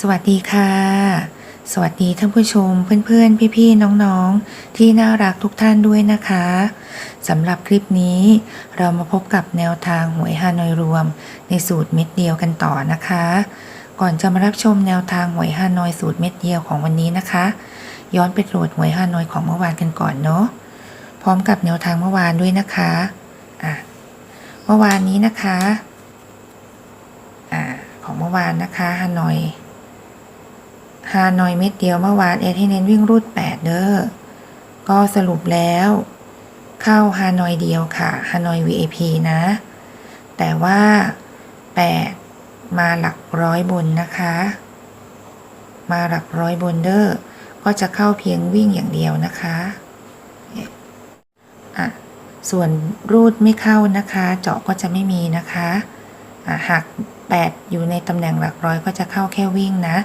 สวัสดีค่ะ สวัสดีท่านผู้ชม เพื่อนๆ พี่ๆ น้องๆ ที่น่ารักทุกท่านด้วยนะคะสำหรับคลิปนี้ เรามาพบกับแนวทางหวยฮานอยรวม ในสูตรเม็ดเดียวกันต่อนะคะ ก่อนจะมารับชมแนวทางหวยฮานอยสูตรเม็ดเดียวของวันนี้นะคะ ย้อนไปตรวจหวยฮานอยของเมื่อวานกันก่อนเนาะพร้อมกับแนวทางเมื่อวานด้วยนะคะอะเมื่อวานนี้นะคะอ่าของเมื่อวานนะคะฮานอย ฮานอยเม็ดเดียวเมื่อวานเอทให้เน้นวิ่งรูด 8 เด้อ ก็สรุปแล้ว เข้าฮานอยเดียวค่ะฮานอย VIP นะ แต่ว่า 8 มาหลักร้อยบนนะคะ มาหลักร้อยบนเด้อ ก็จะเข้าเพียงวิ่งอย่างเดียวนะคะอะส่วนรูดไม่เข้านะคะ เจาะก็จะไม่มีนะคะอะหาก 8 อยู่ในตำแหน่งหลักร้อยก็จะเข้าแค่วิ่งนะ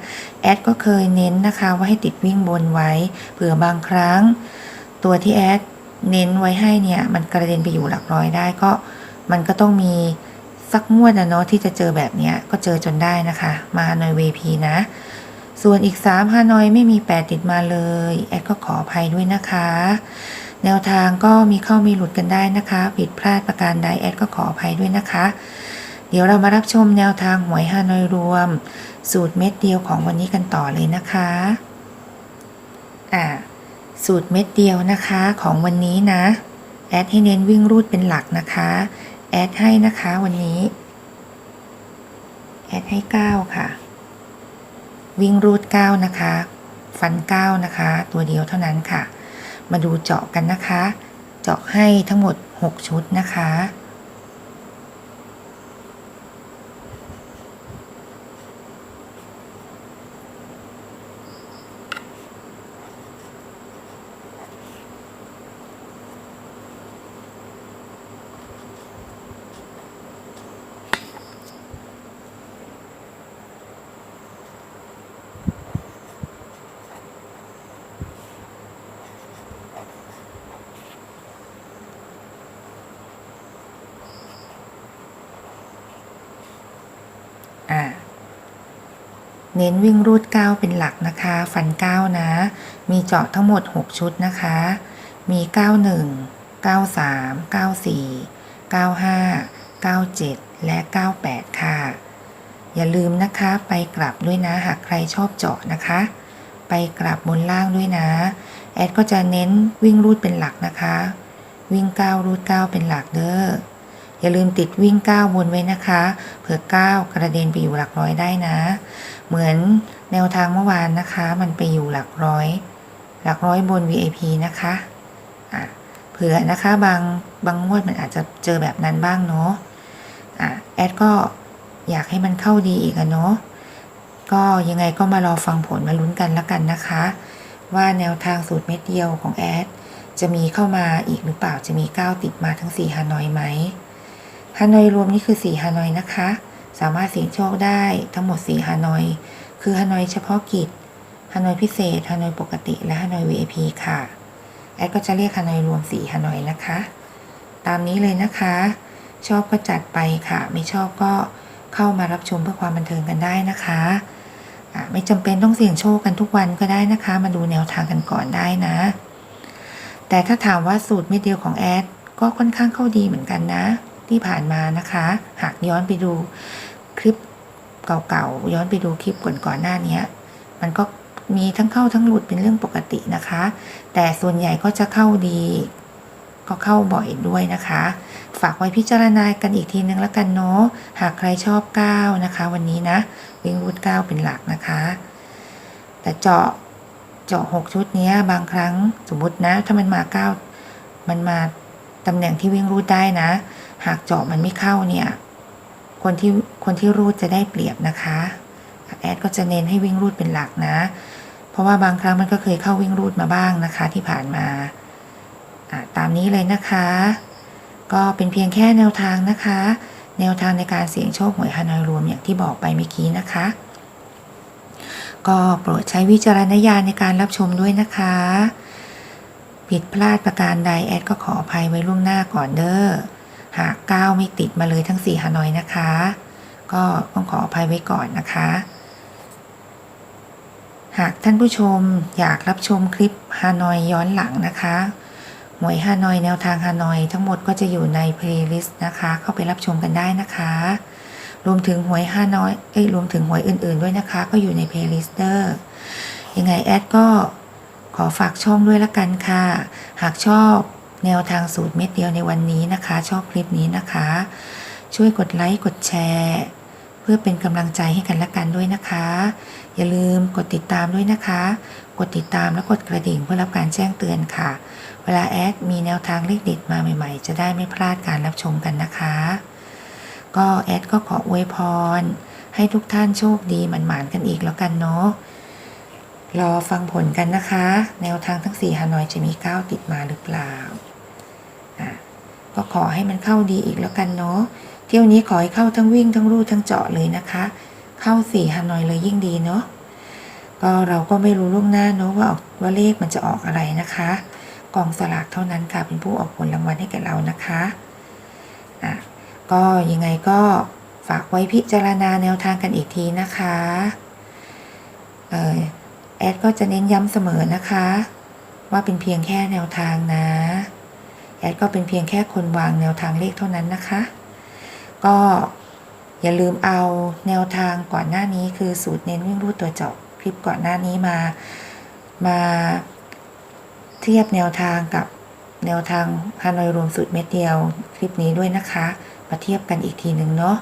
แอดก็เคยเน้นนะคะว่าให้ติดวิ่งบนไว้ เผื่อบางครั้ง ตัวที่แอดเน้นไว้ให้เนี่ย มันกระเด็นไปอยู่หลักร้อยได้ก็ มันก็ต้องมีสักงวดนะเนาะที่จะเจอแบบเนี้ยก็เจอจนได้นะคะ มาหน่อย VP นะ ส่วนอีก3ฮานอยไม่มี 8 ติดมาเลย แอดก็ขออภัยด้วยนะคะ แนวทางก็มีเข้ามีหลุดกันได้นะคะ ผิดพลาดประการใดแอดก็ขออภัยด้วยนะคะ เดี๋ยวเรามารับชมแนวทางหวยฮานอยรวม สูตรเม็ดเดียวของวันนี้กันต่อเลยนะคะอ่าสูตรเม็ดเดียวนะคะของวันนี้นะ แอดให้เน้นวิ่งรูดเป็นหลักนะคะ แอดให้นะคะวันนี้ แอดให้ 9 ค่ะ วิ่งรูด 9 นะคะ ฟัน 9 นะคะ ตัวเดียวเท่านั้นค่ะ มาดูเจาะกันนะคะ เจาะให้ทั้งหมด 6 ชุดนะคะ เน้นวิ่งรูด 9 เป็นหลักนะคะ ฟัน 9 นะ มีเจาะทั้งหมด 6 ชุดนะคะ มี 91 93 94 95 97 และ 98 ค่ะ อย่าลืมนะคะไปกลับด้วยนะ หากใครชอบเจาะนะคะ ไปกลับบนล่างด้วยนะ แอดก็จะเน้นวิ่งรูดเป็นหลักนะคะ วิ่ง 9 รูด 9 เป็นหลักเด้อ อย่าลืมติดวิ่ง9บนไว้นะคะ เผื่อ9กระเด็นไปอยู่หลักร้อยได้นะ เหมือนแนวทางเมื่อวานนะคะ มันไปอยู่หลักร้อย หลักร้อยบน VIP นะคะอะเผื่อนะคะบางบางงวดมันอาจจะเจอแบบนั้นบ้างเนาะอะแอดก็อยากให้มันเข้าดีอีกอะเนาะก็ยังไงก็มารอฟังผลมาลุ้นกันละกันนะคะ ว่าแนวทางสูตรเม็ดเดียวของแอดจะมีเข้ามาอีกหรือเปล่าจะมี9ติดมาทั้ง4ฮานอยไหม ฮานอยรวมนี่คือ4ฮานอยนะคะ สามารถเสี่ยงโชคได้ทั้งหมด4ฮานอย คือฮานอยเฉพาะกิจฮานอยพิเศษฮานอยปกติ และฮานอย VIP ค่ะแอดก็จะเรียกฮานอยรวม4ฮานอยนะคะ ตามนี้เลยนะคะ ชอบก็จัดไปค่ะ ไม่ชอบก็เข้ามารับชมเพื่อความบันเทิงกันได้นะคะะไม่จำเป็นต้องเสี่ยงโชคกันทุกวันก็ได้นะคะ มาดูแนวทางกันก่อนได้นะ แต่ถ้าถามว่าสูตรไม่เดียวของแอดก็ค่อนข้างเข้าดีเหมือนกันนะ ที่ผ่านมานะคะ หากย้อนไปดูคลิปเก่าๆ ย้อนไปดูคลิปก่อนๆหน้านี้มันก็มีทั้งเข้าทั้งหลุดเป็นเรื่องปกตินะคะ แต่ส่วนใหญ่ก็จะเข้าดี ก็เข้าบ่อยด้วยนะคะ ฝากไว้พิจารณากันอีกทีนึงแล้วกันเนาะ หากใครชอบ9นะคะ วันนี้นะ วิ่งรูด9เป็นหลักนะคะ แต่เจาะเจาะ6ชุดนี้บางครั้งสมมตินะ ถ้ามันมา9มันมาตำแหน่งที่วิ่งรูดได้นะ หากเจาะมันไม่เข้าเนี่ย คนที่คนที่รูดจะได้เปรียบนะคะแอดก็จะเน้นให้วิ่งรูดเป็นหลักนะ เพราะว่าบางครั้งมันก็เคยเข้าวิ่งรูดมาบ้างนะคะที่ผ่านมาตามนี้เลยนะคะ ก็เป็นเพียงแค่แนวทางนะคะ แนวทางในการเสี่ยงโชคหวยฮานอยรวมอย่างที่บอกไปเมื่อกี้นะคะ ก็โปรดใช้วิจารณญาณในการรับชมด้วยนะคะ ผิดพลาดประการใดแอดก็ขออภัยไว้ล่วงหน้าก่อนเด้อ หากก้าวไม่ติดมาเลยทั้ง4ฮานอยนะคะ ก็ต้องขออภัยไว้ก่อนนะคะ หากท่านผู้ชมอยากรับชมคลิปฮานอยย้อนหลังนะคะหวยฮานอยแนวทางฮานอยทั้งหมดก็จะอยู่ในเพลย์ลิสต์นะคะ เข้าไปรับชมกันได้นะคะ รวมถึงหวยฮานอยเอ้ยรวมถึงหวยอื่นๆด้วยนะคะ ก็อยู่ในเพลย์ลิสต์เดอร์ยังไงแอดก็ขอฝากช่องด้วยละกันค่ะ หากชอบ แนวทางสูตรเม็ดเดียวในวันนี้นะคะ ชอบคลิปนี้นะคะ ช่วยกดไลค์กดแชร์ เพื่อเป็นกำลังใจให้กันและกันด้วยนะคะ อย่าลืมกดติดตามด้วยนะคะ กดติดตามและกดกระดิ่งเพื่อรับการแจ้งเตือนค่ะ เวลาแอดมีแนวทางเลขเด็ดมาใหม่ๆ จะได้ไม่พลาดการรับชมกันนะคะ ก็แอดก็ขออวยพร ให้ทุกท่านโชคดีหมันๆกันอีกแล้วกันเนาะรอฟังผลกันนะคะ แนวทางทั้ง 4ฮานอยจะมี 9 ติดมาหรือเปล่า ก็ขอให้มันเข้าดีอีกแล้วกันเนาะ เที่ยวนี้ขอให้เข้าทั้งวิ่งทั้งรูดทั้งเจาะเลยนะคะ เข้าสี่ฮานอยเลยยิ่งดีเนาะ ก็เราก็ไม่รู้ล่วงหน้าเนาะว่าออกว่าเลขมันจะออกอะไรนะคะ กองสลากเท่านั้นค่ะเป็นผู้ออกผลรางวัลให้แก่เรานะคะอะก็ยังไงก็ฝากไว้พิจารณาแนวทางกันอีกทีนะคะ เออแอดก็จะเน้นย้ำเสมอนะคะ ว่าเป็นเพียงแค่แนวทางนะ แอดก็เป็นเพียงแค่คนวางแนวทางเลขเท่านั้นนะคะ ก็อย่าลืมเอาแนวทางก่อนหน้านี้คือสูตรเน้นวิ่งรูดตัวเจาะคลิปก่อนหน้านี้มามาเทียบแนวทางกับแนวทางฮานอยรวมสูตรเม็ดเดียวคลิปนี้ด้วยนะคะ มาเทียบกันอีกทีหนึ่งเนาะ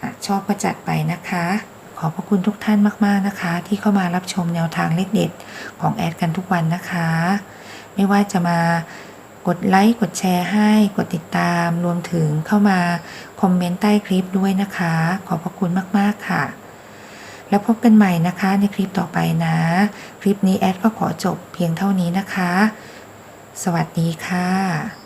อะชอบก็จัดไปนะคะ ขอบพระคุณทุกท่านมากๆนะคะ ที่เข้ามารับชมแนวทางเลขเด็ดของแอดกันทุกวันนะคะ ไม่ว่าจะมา กดไลค์กดแชร์ให้กดติดตามรวมถึงเข้ามาคอมเมนต์ใต้คลิปด้วยนะคะ ขอบพระคุณมาก ๆ ค่ะ แล้วพบกันใหม่นะคะในคลิปต่อไปนะ คลิปนี้แอดก็ขอจบเพียงเท่านี้นะคะ สวัสดีค่ะ